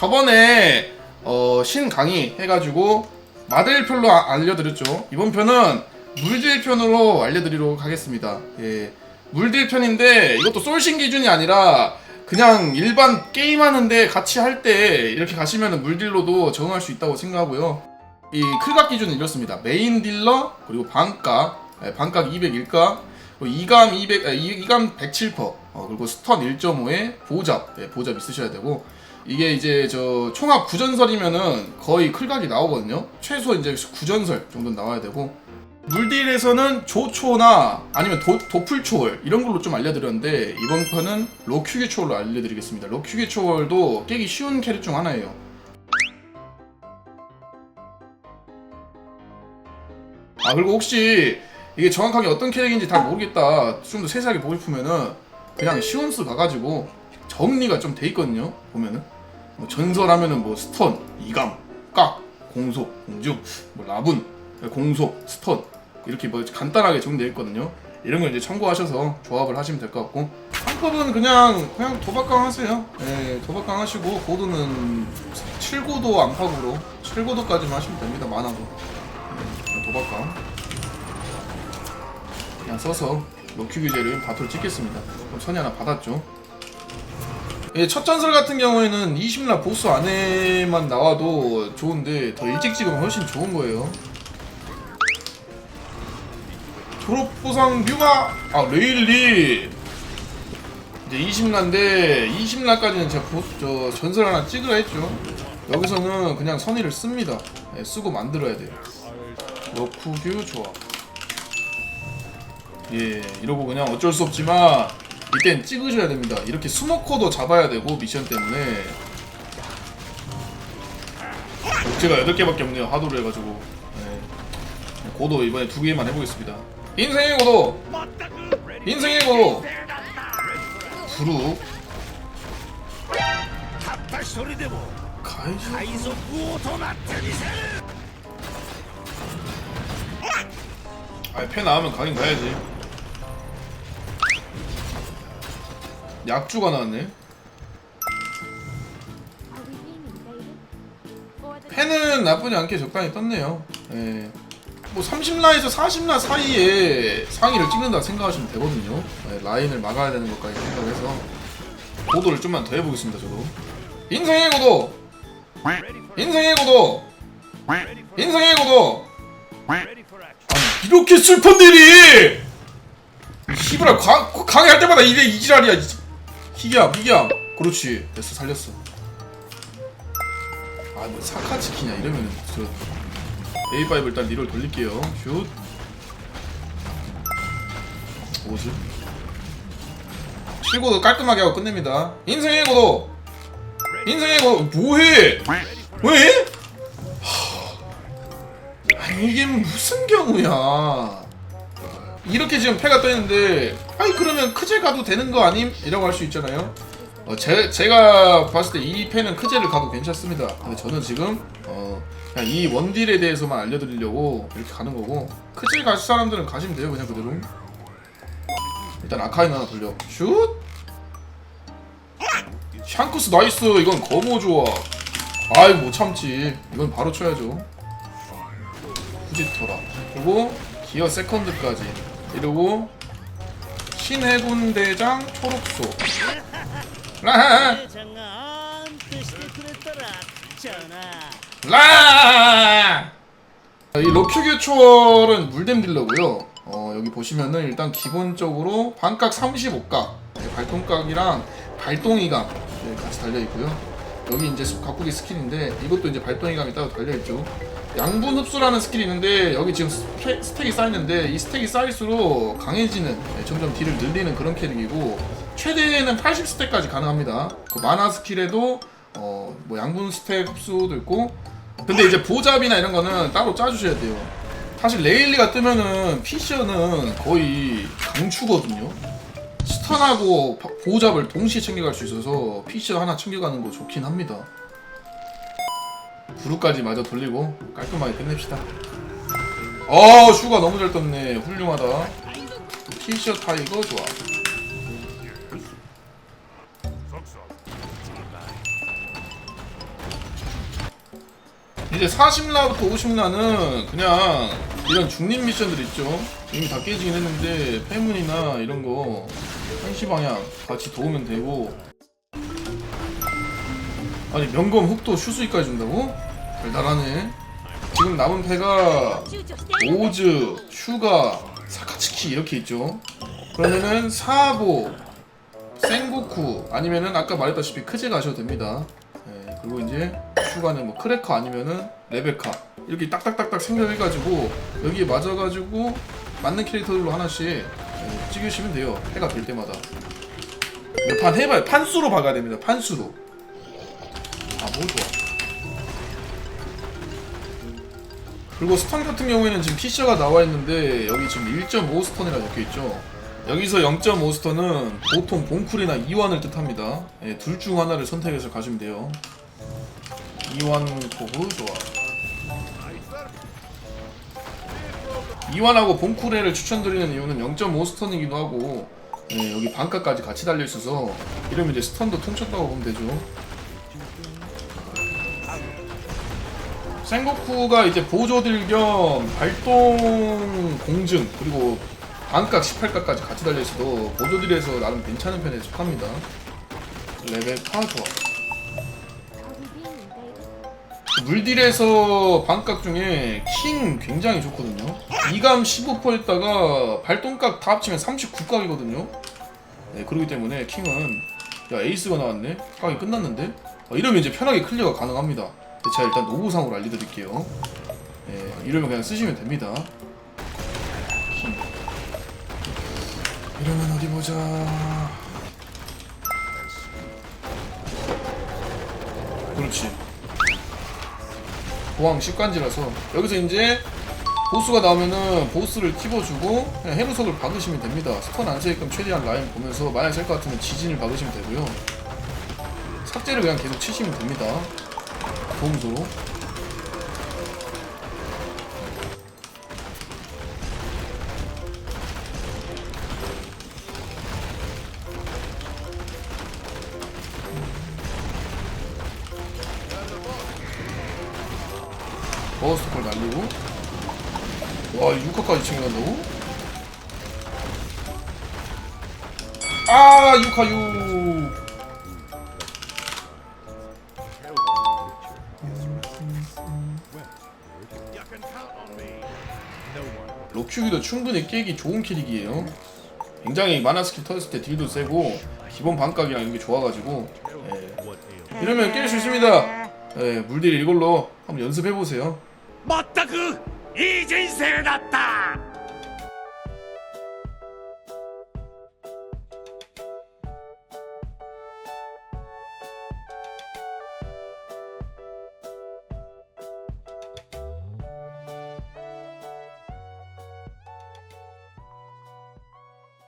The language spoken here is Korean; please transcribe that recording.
저번에 어, 신 강의 해가지고 마델 편로 아- 알려드렸죠. 이번 편은 물질 편으로 알려드리도록 하겠습니다. 예, 물질 편인데 이것도 솔신 기준이 아니라 그냥 일반 게임 하는데 같이 할 때 이렇게 가시면 물딜로도 적응할 수 있다고 생각하고요. 이 클각 기준은 이렇습니다. 메인 딜러 그리고 반각, 예, 반각 201각, 그리고 이감 200, 아, 이- 이감 107%, 어, 그리고 스턴 1.5에 보잡, 예, 보잡 있으셔야 되고 이게 이제 저 총합 구전설이면은 거의 클각이 나오거든요. 최소 이제 구전설 정도 는 나와야 되고 물딜에서는 조초나 아니면 도, 도풀초월 이런 걸로 좀 알려드렸는데 이번 편은 로큐기 초월로 알려드리겠습니다. 로큐기 초월도 깨기 쉬운 캐릭 중 하나예요. 아 그리고 혹시 이게 정확하게 어떤 캐릭인지 다 모르겠다 좀 더 세세하게 보고 싶으면은 그냥 시온스 가가지고 정리가 좀 돼 있거든요 보면은 뭐 전설하면은 뭐 스턴, 이감, 깍, 공속, 공중, 뭐 라분, 공속, 스턴 이렇게 뭐 간단하게 정리되어 있거든요. 이런 걸 이제 참고하셔서 조합을 하시면 될 것 같고. 상법은 그냥 그냥 도박강 하세요. 예 도박강 하시고 고도는 7고도 안팎으로 7고도까지만 하시면 됩니다. 많아도. 예, 도박강. 그냥 써서 로큐 규제를 바토를 찍겠습니다. 그럼 선이 하나 받았죠. 예, 첫 전설 같은 경우에는 20라 보스 안에만 나와도 좋은데 더 일찍 찍으면 훨씬 좋은 거예요. 졸업 보상 뮤마 아 레일리 이제 20라인데 20라까지는 제가 보, 저 전설 하나 찍으라 했죠. 여기서는 그냥 선의를 씁니다. 예, 쓰고 만들어야 돼요. 로쿠규 조합. 예, 이러고 그냥 어쩔 수 없지만 이땐 찍으셔야 됩니다. 이렇게 스모커도 잡아야 되고 미션 때문에 제가 8개밖에 없네요. 하도를 해가지고 네. 고도 이번에 2개만 해보겠습니다. 인생의 고도! 인생의 고도! 부루 가이소 아펜 나오면 가긴 가야지 약주가 나왔네. 패는 나쁘지 않게 적당히 떴네요. 예. 뭐 30라에서 40라 사이에 상위를 찍는다 생각하시면 되거든요. 예, 라인을 막아야 되는 것까지 생각해서 고도를 좀만 더 해보겠습니다 저도. 인생의 고도! 인생의 고도! 인생의 고도. 아니 이렇게 슬픈 일이! 히브라 강, 강의할 때마다 이래 이지랄이야 이- 희귀함 희귀함 그렇지. 됐어 살렸어. 아뭐 사카 치키냐 이러면은 저 A5 일단 리롤 돌릴게요. 슛. 오즈. 7고도 깔끔하게 하고 끝냅니다. 인생의 고도! 인생의 고도! 뭐해? 왜? 아니 이게 무슨 경우야 이렇게 지금 패가 떠있는데 아니 그러면 크제 가도 되는 거 아님? 이라고 할 수 있잖아요. 어, 제, 제가 봤을 때 이 패는 크제를 가도 괜찮습니다. 근데 저는 지금 어, 그냥 이 원딜에 대해서만 알려드리려고 이렇게 가는 거고 크제 갈 사람들은 가시면 돼요 그냥 그대로. 일단 아카인 하나 돌려. 슛! 샹크스 나이스! 이건 거모 좋아 아이 못 참지. 이건 바로 쳐야죠. 후지토라. 그리고 기어 세컨드까지 이러고 신해군 대장 초록소 라하 라! 이 로큐 교초월은 물댐 딜러고요. 어, 여기 보시면은 일단 기본적으로 반각 35각, 발동각이랑 발동이감 같이 달려 있고요. 여기 이제 각국의 스킬인데 이것도 이제 발동이감이 따로 달려 있죠. 양분 흡수라는 스킬이 있는데 여기 지금 스펙, 스택이 쌓이는데 이 스택이 쌓일수록 강해지는 네, 점점 딜을 늘리는 그런 캐릭이고 최대는 80스택까지 가능합니다. 그 만화 스킬에도 어, 뭐 양분 스택 흡수도 있고 근데 이제 보잡이나 이런 거는 따로 짜주셔야 돼요. 사실 레일리가 뜨면은 피셔는 거의 강추거든요. 스턴하고 바- 보잡을 동시에 챙겨갈 수 있어서 피셔 하나 챙겨가는 거 좋긴 합니다. 부루까지 마저 돌리고 깔끔하게 끝냅시다. 어 슈가 너무 잘 떴네. 훌륭하다. 피셔 타이거 좋아. 이제 40라부터 50라는 그냥 이런 중립 미션들 있죠. 이미 다 깨지긴 했는데 패문이나 이런 거 한시 방향 같이 도우면 되고 아니 명검 흑도 슈수이까지 준다고? 달달하네. 지금 남은 패가 오즈, 슈가, 사카츠키 이렇게 있죠. 그러면은 사보, 생고쿠 아니면은 아까 말했다시피 크제 가셔도 됩니다. 예, 그리고 이제 슈가는 뭐 크래커 아니면은 레베카 이렇게 딱딱딱딱 생겨해가지고 여기에 맞아가지고 맞는 캐릭터들로 하나씩 예, 찍으시면 돼요. 해가 될 때마다. 몇판 해봐요. 판수로 박아야 됩니다. 판수로. 아, 뭐 좋아. 그리고 스턴 같은 경우에는 지금 피셔가 나와 있는데 여기 지금 1.5 스턴이라 적혀 있죠. 여기서 0.5 스턴은 보통 봉쿨이나 이완을 뜻합니다. 예, 둘중 하나를 선택해서 가시면 돼요. 이완 코브 좋아. 이완하고 봉쿨에를 추천드리는 이유는 0.5 스턴이기도 하고 예, 여기 반가까지 같이 달려 있어서 이러면 이제 스턴도 통쳤다고 보면 되죠. 생고쿠가 이제 보조딜 겸 발동 공증 그리고 반각 18각까지 같이 달려 있어도 보조딜에서 나름 괜찮은 편에 속합니다. 레베카 좋아. 물딜에서 반각 중에 킹 굉장히 좋거든요. 2감 15%에다가 발동각 다 합치면 39각이거든요. 네, 그렇기 때문에 킹은 야 에이스가 나왔네. 각이 끝났는데. 어, 이러면 이제 편하게 클리어가 가능합니다. 네, 제가 일단 노부상으로 알려드릴게요. 네, 이러면 그냥 쓰시면 됩니다. 킹. 이러면 어디 보자. 그렇지. 보왕 식관지라서 여기서 이제 보스가 나오면은 보스를 찝어주고 그냥 해무석을 박으시면 됩니다. 스턴 안 세게끔 최대한 라인 보면서 만약 셀것 같으면 지진을 박으시면 되고요. 삭제를 그냥 계속 치시면 됩니다. 도움소로. 버스콜 날리고 와 6화까지 챙겨간다고? 아 6화 6 롭슈기도 충분히 깨기 좋은 캐릭이에요. 굉장히 마나 스킬 터졌을 때 딜도 세고 기본 반각이랑 이런 게 좋아가지고. 예. 이러면 깰 수 있습니다. 예, 물딜 이걸로 한번 연습해보세요. 맞다 그이 인생을 났다!